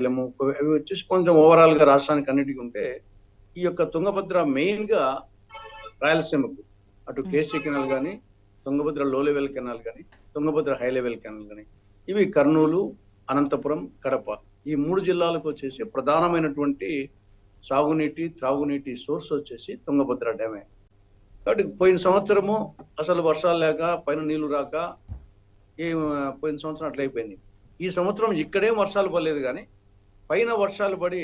శ్రీశైలము అవి వచ్చేసి కొంచెం ఓవరాల్గా రాష్ట్రానికి అన్నిటికీ ఉంటే ఈ యొక్క తుంగభద్ర మెయిన్గా రాయలసీమకు అటు కేసీ కెనాల్ కానీ తుంగభద్ర లో లెవెల్ కెనాల్ కానీ తుంగభద్ర హై లెవెల్ కెనాల్ కానీ ఇవి కర్నూలు అనంతపురం కడప. ఈ మూడు జిల్లాలకు వచ్చేసి ప్రధానమైనటువంటి సాగునీటి త్రాగునీటి సోర్స్ వచ్చేసి తుంగభద్ర డ్యామే. కాబట్టి పోయిన సంవత్సరము అసలు వర్షాలు లేక పైన నీళ్ళు రాక ఈ పోయిన సంవత్సరం అట్లా అయిపోయింది ఈ సంవత్సరం ఇక్కడేం వర్షాలు పడలేదు కానీ పైన వర్షాలు పడి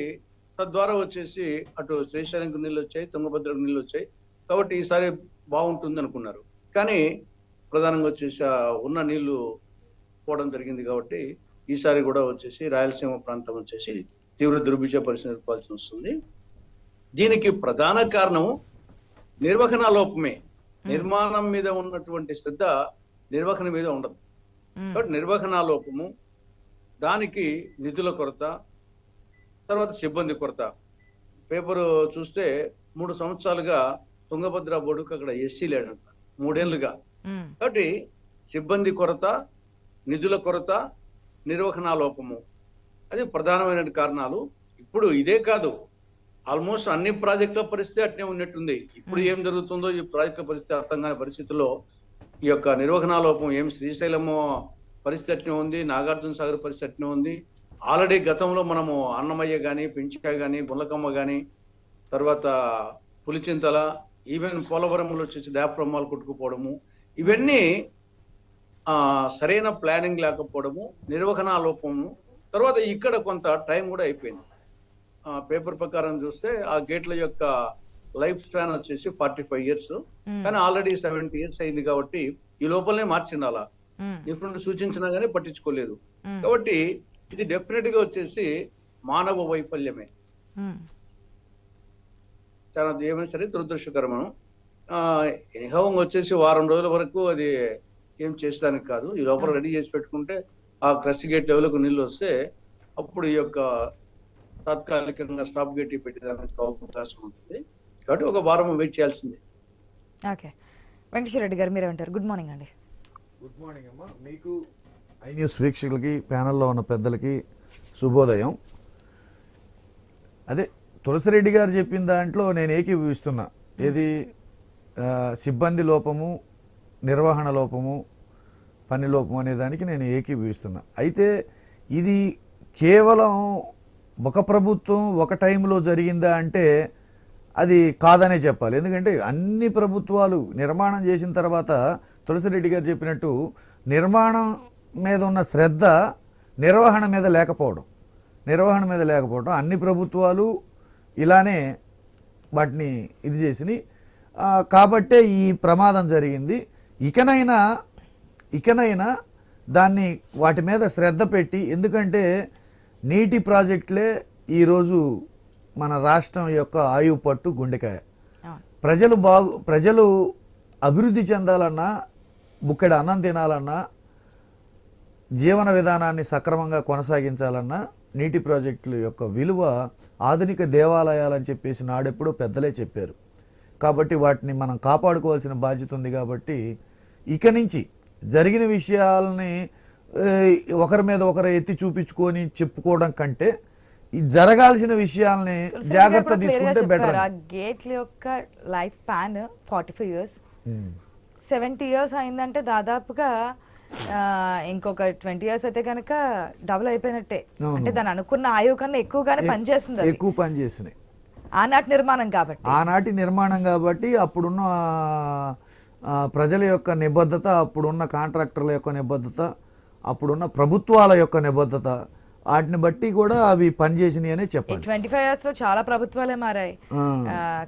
తద్వారా వచ్చేసి అటు శ్రీశైలంకు నీళ్ళు వచ్చాయి తుంగభద్రకు నీళ్ళు వచ్చాయి. కాబట్టి ఈసారి బాగుంటుంది అనుకున్నారు. కానీ ప్రధానంగా వచ్చేసి ఉన్న నీళ్ళు పోవడం జరిగింది కాబట్టి ఈసారి కూడా వచ్చేసి రాయలసీమ ప్రాంతం వచ్చేసి తీవ్ర దుర్భిక్ష పరిస్థితి ఎదుర్కోవాల్సి వస్తుంది. దీనికి ప్రధాన కారణం నిర్వహణ లోపమే. నిర్మాణం మీద ఉన్నటువంటి శ్రద్ధ నిర్వహణ మీద ఉండదు. కాబట్టి నిర్వహణ లోపము దానికి నిధుల కొరత తర్వాత సిబ్బంది కొరత. పేపర్ చూస్తే మూడు సంవత్సరాలుగా తుంగభద్ర బోర్డుకు అక్కడ ఎస్సీ లేడంట. మూడేళ్ళుగా. కాబట్టి సిబ్బంది కొరత నిధుల కొరత నిర్వహణ లోపము. అది ప్రధానమైన కారణాలు. ఇప్పుడు ఇదే కాదు. ఆల్మోస్ట్ అన్ని ప్రాజెక్టుల పరిస్థితి అట్నే ఉన్నట్టుంది. ఇప్పుడు ఏం జరుగుతుందో ఈ ప్రాజెక్టుల పరిస్థితి అర్థం కాని పరిస్థితుల్లో ఈ యొక్క నిర్వహణ లోపం ఏం శ్రీశైలము పరిస్థితి అట్నే ఉంది నాగార్జున సాగర్ పరిస్థితి అట్నే ఉంది. ఆల్రెడీ గతంలో మనము అన్నమయ్య గాని పెంచికాయ గాని గుల్లకమ్మ గాని తర్వాత పులిచింతల ఈవెన్ పోలవరంలో వచ్చేసి డ్యాప్రమ్మాలు కొట్టుకుపోవడము ఇవన్నీ ఆ సరైన ప్లానింగ్ లేకపోవడము నిర్వహణ లోపము తర్వాత ఇక్కడ కొంత టైం కూడా అయిపోయింది ఆ పేపర్ ప్రకారం చూస్తే ఆ గేట్ల యొక్క లైఫ్ స్పాన్ వచ్చేసి ఫార్టీ ఫైవ్ ఇయర్స్. కానీ ఆల్రెడీ సెవెంటీ ఇయర్స్ అయింది కాబట్టి ఈ లోపలనే మార్చిండాలా మ్మ్. డిఫరెంట్ సూచించినా కానీ పట్టించుకోలేదు. కాబట్టి ఇది డెఫినెట్గా వచ్చేసి మానవ వైఫల్యమే. చాలా ఏమైనా సరే దురదృష్టకరము ఎనిహవం వచ్చేసి వారం రోజుల వరకు అది ఏం చేసేదానికి కాదు. ఈ లోపల రెడీ చేసి పెట్టుకుంటే ఆ క్రస్ట్ గేట్ లెవెల్కు నీళ్ళు వస్తే అప్పుడు ఈ యొక్క తాత్కాలికంగా స్టాప్ గేట్ పెట్టేదానికి అవకాశం ఉంటుంది. కాబట్టి ఒక వారం వెయిట్ చేయాల్సిందే. ఓకే. వెంకటేశ్వర రెడ్డి గారు మీరేమంటారు? గుడ్ మార్నింగ్ అండి. గుడ్ మార్నింగ్ అమ్మా. మీకు ఐన్యూస్ న్యూస్ వీక్షకులకి ప్యానల్లో ఉన్న పెద్దలకి శుభోదయం. అదే తులసిరెడ్డి గారు చెప్పిన దాంట్లో నేను ఏకీభవిస్తున్నా. ఏది సిబ్బంది లోపము నిర్వహణ లోపము పని లోపం అనే దానికి నేను ఏకీభవిస్తున్నా. అయితే ఇది కేవలం ఒక ప్రభుత్వం ఒక టైంలో జరిగిందా అంటే అది కాదనే చెప్పాలి. ఎందుకంటే అన్ని ప్రభుత్వాలు నిర్మాణం చేసిన తర్వాత తులసిరెడ్డి గారు చెప్పినట్టు నిర్మాణం మీద ఉన్న శ్రద్ధ నిర్వహణ మీద లేకపోవడం. నిర్వహణ మీద లేకపోవడం అన్ని ప్రభుత్వాలు ఇలానే వాటిని ఇది చేసినాయి. కాబట్టే ఈ ప్రమాదం జరిగింది. ఇకనైనా ఇకనైనా దాన్ని వాటి మీద శ్రద్ధ పెట్టి ఎందుకంటే నీటి ప్రాజెక్టులే ఈరోజు మన రాష్ట్రం యొక్క ఆయువు పట్టు గుండెకాయ. ప్రజలు బాగు ప్రజలు అభివృద్ధి చెందాలన్నా బుక్కడి అన్నం తినాలన్నా జీవన విధానాన్ని సక్రమంగా కొనసాగించాలన్నా నీటి ప్రాజెక్టుల యొక్క విలువ ఆధునిక దేవాలయాలని చెప్పేసి నాడెప్పుడో పెద్దలే చెప్పారు. కాబట్టి వాటిని మనం కాపాడుకోవాల్సిన బాధ్యత ఉంది కాబట్టి ఇక నుంచి జరిగిన విషయాలని ఒకరి మీద ఒకరు ఎత్తి చూపించుకొని చెప్పుకోవడం కంటే ఈ జరగాల్సిన విషయాల్ని జాగ్రత్త తీసుకుంటే బెటర్ గేట్ల యొక్క life span forty five years seventy years అయిందంటే దాదాపుగా ఇంకొక ట్వంటీ ఇయర్స్ అయితే కనుక డబుల్ అయిపోయినట్టే. అంటే దాని అనుకున్న ఆయువు కన్నా ఎక్కువగానే పనిచేస్తుంది అది. ఎక్కువ పని చేసినాయి ఆనాటి నిర్మాణం కాబట్టి ఆనాటి నిర్మాణం కాబట్టి అప్పుడున్న ప్రజల యొక్క నిబద్ధత అప్పుడున్న కాంట్రాక్టర్ల యొక్క నిబద్ధత అప్పుడున్న ప్రభుత్వాల యొక్క నిబద్ధత వాటిని బట్టి కూడా అవి పనిచేసినాయి అనే చెప్పాలి. ట్వంటీ ఫైవ్ ఇయర్స్లో చాలా ప్రభుత్వాలే మారాయి.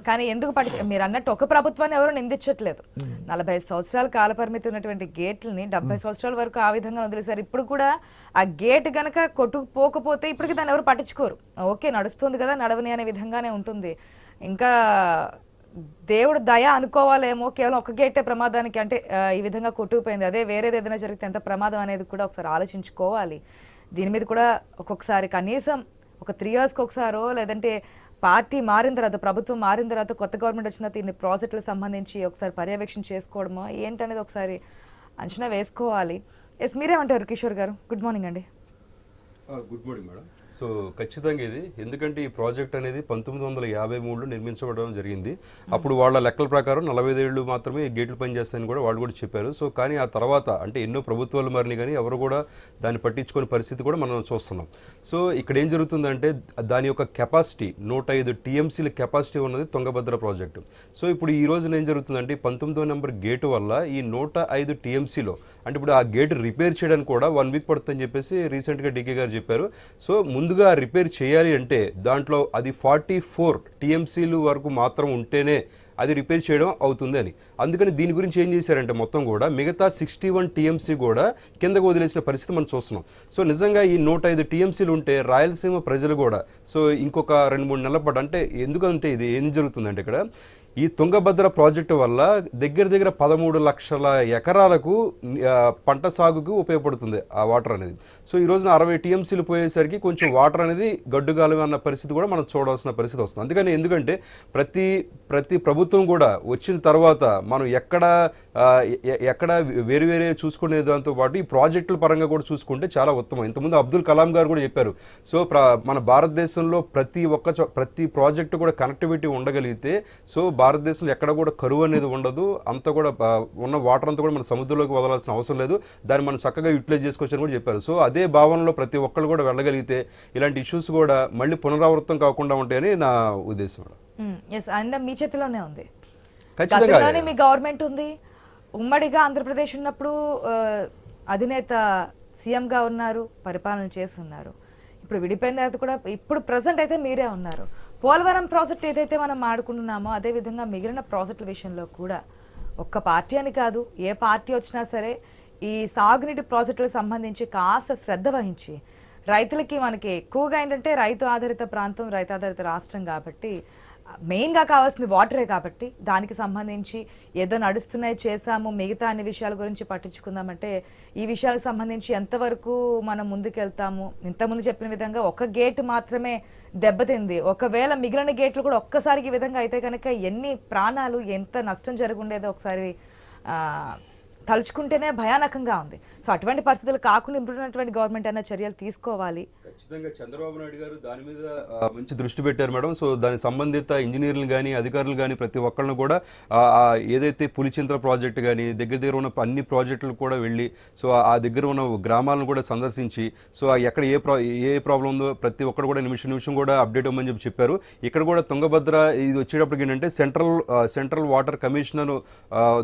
కానీ ఎందుకు పట్టి మీరు అన్నట్టు ఒక ప్రభుత్వాన్ని ఎవరు నిందించట్లేదు. నలభై సంవత్సరాల కాల పరిమితి ఉన్నటువంటి గేట్లని డెబ్బై సంవత్సరాల వరకు ఆ విధంగా వదిలేశారు. ఇప్పుడు కూడా ఆ గేట్ గనక కొట్టుకుపోకపోతే ఇప్పటికి దాన్ని ఎవరు పట్టించుకోరు. ఓకే నడుస్తుంది కదా నడవని అనే విధంగానే ఉంటుంది. ఇంకా దేవుడు దయ అనుకోవాలేమో కేవలం ఒక గేటే ప్రమాదానికి అంటే ఈ విధంగా కొట్టుకుపోయింది. అదే వేరేది ఏదైనా జరిగితే ఎంత ప్రమాదం అనేది కూడా ఒకసారి ఆలోచించుకోవాలి. దీని మీద కూడా ఒక్కొక్కసారి కనీసం ఒక త్రీ ఇయర్స్కి ఒకసారో లేదంటే పార్టీ మారిన తర్వాత ప్రభుత్వం మారిన తర్వాత కొత్త గవర్నమెంట్ వచ్చిన తర్వాత ఇన్ని ప్రాజెక్టులకు సంబంధించి ఒకసారి పర్యవేక్షణ చేసుకోవడమో? ఏంటనేది ఒకసారి అంచనా వేసుకోవాలి. ఎస్ మీరేమంటారు కిషోర్ గారు? గుడ్ మార్నింగ్ అండి. గుడ్ మార్నింగ్ మేడం సో ఖచ్చితంగా ఇది. ఎందుకంటే ఈ ప్రాజెక్ట్ అనేది పంతొమ్మిది వందల యాభై మూడులో నిర్మించబడడం జరిగింది. అప్పుడు వాళ్ళ లెక్కల ప్రకారం నలభై ఏళ్ళు మాత్రమే గేట్లు పనిచేస్తాయని కూడా వాళ్ళు కూడా చెప్పారు. సో కానీ ఆ తర్వాత అంటే ఎన్నో ప్రభుత్వాలు మారినాయి కానీ ఎవరు కూడా దాన్ని పట్టించుకునే పరిస్థితి కూడా మనం చూస్తున్నాం. సో ఇక్కడ ఏం జరుగుతుందంటే దాని యొక్క కెపాసిటీ నూట ఐదు టీఎంసీల కెపాసిటీ ఉన్నది తుంగభద్ర ప్రాజెక్టు. సో ఇప్పుడు ఈ రోజున ఏం జరుగుతుందంటే పంతొమ్మిదో నెంబర్ గేటు వల్ల ఈ నూట ఐదు టీఎంసీలో అంటే ఇప్పుడు ఆ గేట్ రిపేర్ చేయడానికి కూడా వన్ వీక్ పడుతుందని చెప్పేసి రీసెంట్గా డీకే గారు చెప్పారు. సో ముందుగా రిపేర్ చేయాలి అంటే దాంట్లో అది ఫార్టీ ఫోర్ టీఎంసీలు వరకు మాత్రం ఉంటేనే అది రిపేర్ చేయడం అవుతుంది అని. అందుకని దీని గురించి ఏం చేశారంటే మొత్తం కూడా మిగతా సిక్స్టీ వన్ టీఎంసీ కూడా కిందకు వదిలేసిన పరిస్థితి మనం చూస్తున్నాం. సో నిజంగా ఈ నూట ఐదు టీఎంసీలు ఉంటే రాయలసీమ ప్రజలు కూడా సో ఇంకొక రెండు మూడు నెలల పాటు అంటే ఎందుకంటే ఇది ఏం జరుగుతుందంటే ఇక్కడ ఈ తుంగభద్ర ప్రాజెక్టు వల్ల దగ్గర దగ్గర పదమూడు లక్షల ఎకరాలకు పంట సాగుకు ఉపయోగపడుతుంది ఆ వాటర్ అనేది. సో ఈ రోజున అరవై టీఎంసీలు పోయేసరికి కొంచెం వాటర్ అనేది గడ్డుగాలం అన్న పరిస్థితి కూడా మనం చూడాల్సిన పరిస్థితి వస్తుంది. అందుకని ఎందుకంటే ప్రతి ప్రతి ప్రభుత్వం కూడా వచ్చిన తర్వాత మనం ఎక్కడ ఎక్కడ వేరు వేరే చూసుకునే దాంతో పాటు ఈ ప్రాజెక్టుల పరంగా కూడా చూసుకుంటే చాలా ఉత్తమం. ఇంతకుముందు అబ్దుల్ కలాం గారు కూడా చెప్పారు. సో మన భారతదేశంలో ప్రతి ఒక్క చో- ప్రతి ప్రాజెక్టు కూడా కనెక్టివిటీ ఉండగలిగితే సో భారతదేశంలో ఎక్కడ కూడా కరువు అనేది ఉండదు. అంతా కూడా ఉన్న వాటర్ అంతా కూడా మన సముద్రంలోకి వదలాల్సిన అవసరం లేదు. దాన్ని మనం చక్కగా యూటిలైజ్ చేసుకోవచ్చని కూడా చెప్పారు. సో అదే భావనలో ప్రతి ఒక్కళ్ళు కూడా వెళ్ళగలిగితే ఇలాంటి ఇష్యూస్ కూడా మళ్ళీ పునరావృతం కాకుండా ఉంటాయని నా ఉద్దేశం. ఎస్ అండ్ మీ చేతిలోనే ఉంది. గతంలోనే మీ గవర్నమెంట్ ఉంది. ఉమ్మడిగా ఆంధ్రప్రదేశ్ ఉన్నప్పుడు అధినేత సీఎంగా ఉన్నారు పరిపాలన చేస్తున్నారు. ఇప్పుడు విడిపోయిన తర్వాత కూడా ఇప్పుడు ప్రజెంట్ అయితే మీరే ఉన్నారు. పోలవరం ప్రాజెక్ట్ ఏదైతే మనం ఆడుకుంటున్నామో అదే విధంగా మిగిలిన ప్రాజెక్టుల విషయంలో కూడా ఒక్క పార్టీ అని కాదు ఏ పార్టీ వచ్చినా సరే ఈ సాగునీటి ప్రాజెక్టులకు సంబంధించి కాస్త శ్రద్ధ వహించి రైతులకి మనకి ఎక్కువగా ఏంటంటే రైతు ఆధారిత ప్రాంతం రైతు ఆధారిత రాష్ట్రం కాబట్టి మెయిన్గా కావాల్సింది వాటరే కాబట్టి దానికి సంబంధించి ఏదో నడుస్తున్నాయి చేసాము మిగతా అన్ని విషయాల గురించి పట్టించుకుందామంటే ఈ విషయాలకు సంబంధించి ఎంతవరకు మనం ముందుకెళ్తాము? ఇంతకుముందు చెప్పిన విధంగా ఒక గేట్ మాత్రమే దెబ్బతింది. ఒకవేళ మిగిలిన గేట్లు కూడా ఒక్కసారికి ఈ విధంగా అయితే కనుక ఎన్ని ప్రాణాలు ఎంత నష్టం జరుగుండేదో ఒకసారి తలుచుకుంటేనే భయానకంగా ఉంది. సో అటువంటి పరిస్థితులు కాకుండా ఇప్పుడున్నటువంటి గవర్నమెంట్ అయినా చర్యలు తీసుకోవాలి. ఖచ్చితంగా చంద్రబాబు నాయుడు గారు దాని మీద మంచి దృష్టి పెట్టారు మేడం. సో దాని సంబంధిత ఇంజనీర్లు కానీ అధికారులు కానీ ప్రతి ఒక్కళ్ళని కూడా ఏదైతే పులిచింతల ప్రాజెక్టు కానీ దగ్గర దగ్గర ఉన్న అన్ని ప్రాజెక్టులు కూడా వెళ్ళి సో ఆ- దగ్గర ఉన్న గ్రామాలను కూడా సందర్శించి సో ఎక్కడ ఏ ప్రా ఏ ప్రాబ్లం ఉందో ప్రతి ఒక్కరు కూడా నిమిషం నిమిషం కూడా అప్డేట్ అవ్వమని చెప్పి చెప్పారు. ఇక్కడ కూడా తుంగభద్ర ఇది వచ్చేటప్పటికి ఏంటంటే సెంట్రల్ సెంట్రల్ వాటర్ కమిషనర్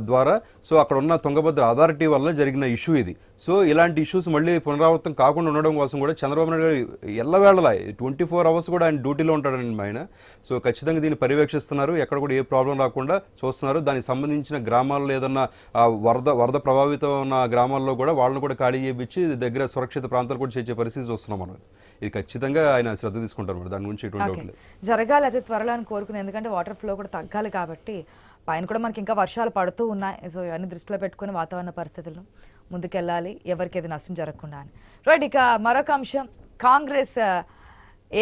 ద్వారా సో అక్కడ ఉన్న తుంగభద్ర అథారిటీ వల్ల జరిగిన ఇష్యూ ఇది. సో ఇలాంటి ఇష్యూస్ మళ్ళీ పునరావృతం కాకుండా ఉండడం కోసం కూడా చంద్రబాబు నాయుడు గారు ఎల్లవేళలా ట్వంటీ ఫోర్ అవర్స్ కూడా ఆయన డ్యూటీలో ఉంటాడండి ఆయన. సో ఖచ్చితంగా దీన్ని పర్యవేక్షిస్తున్నారు. ఎక్కడ కూడా ఏ ప్రాబ్లం రాకుండా చూస్తున్నారు. దానికి సంబంధించిన గ్రామాల్లో ఏదన్నా వరద వరద ప్రభావితం ఉన్న గ్రామాల్లో కూడా వాళ్ళని కూడా ఖాళీ చేయించి దగ్గర సురక్షిత ప్రాంతాలు కూడా చేర్చే పరిస్థితి చూస్తున్నాం మనం. ఇది ఖచ్చితంగా ఆయన శ్రద్ధ తీసుకుంటారు మరి. దాని గురించి ఎటువంటి జరగాలి అతి త్వరలో అని కోరుకుంది. ఎందుకంటే వాటర్ ఫ్లో కూడా తగ్గాలి కాబట్టి పైన కూడా మనకి ఇంకా వర్షాలు పడుతూ ఉన్నాయి. సో ఇవన్నీ దృష్టిలో పెట్టుకుని వాతావరణ పరిస్థితులు ముందుకెళ్ళాలి. ఎవరికి ఏది నష్టం జరగకుండా అని. రైట్ ఇక మరొక అంశం. Congress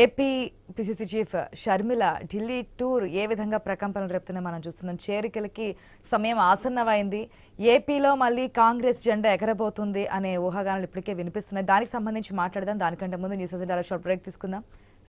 AP PCC chief Sharmila Delhi tour ఏ విధంగా ప్రకంపనలు రేపుతున్నాయి మనం చూస్తున్నాం. చేరికలకి సమయం ఆసన్నమైంది. ఏపీలో మళ్ళీ కాంగ్రెస్ జెండా ఎగరబోతుంది అనే ఊహాగానాలు ఇప్పటికే వినిపిస్తున్నాయి. దానికి సంబంధించి మాట్లాడదాం. దానికంటే ముందు న్యూస్ అజెండాలో షార్ట్ బ్రేక్ తీసుకుందాం.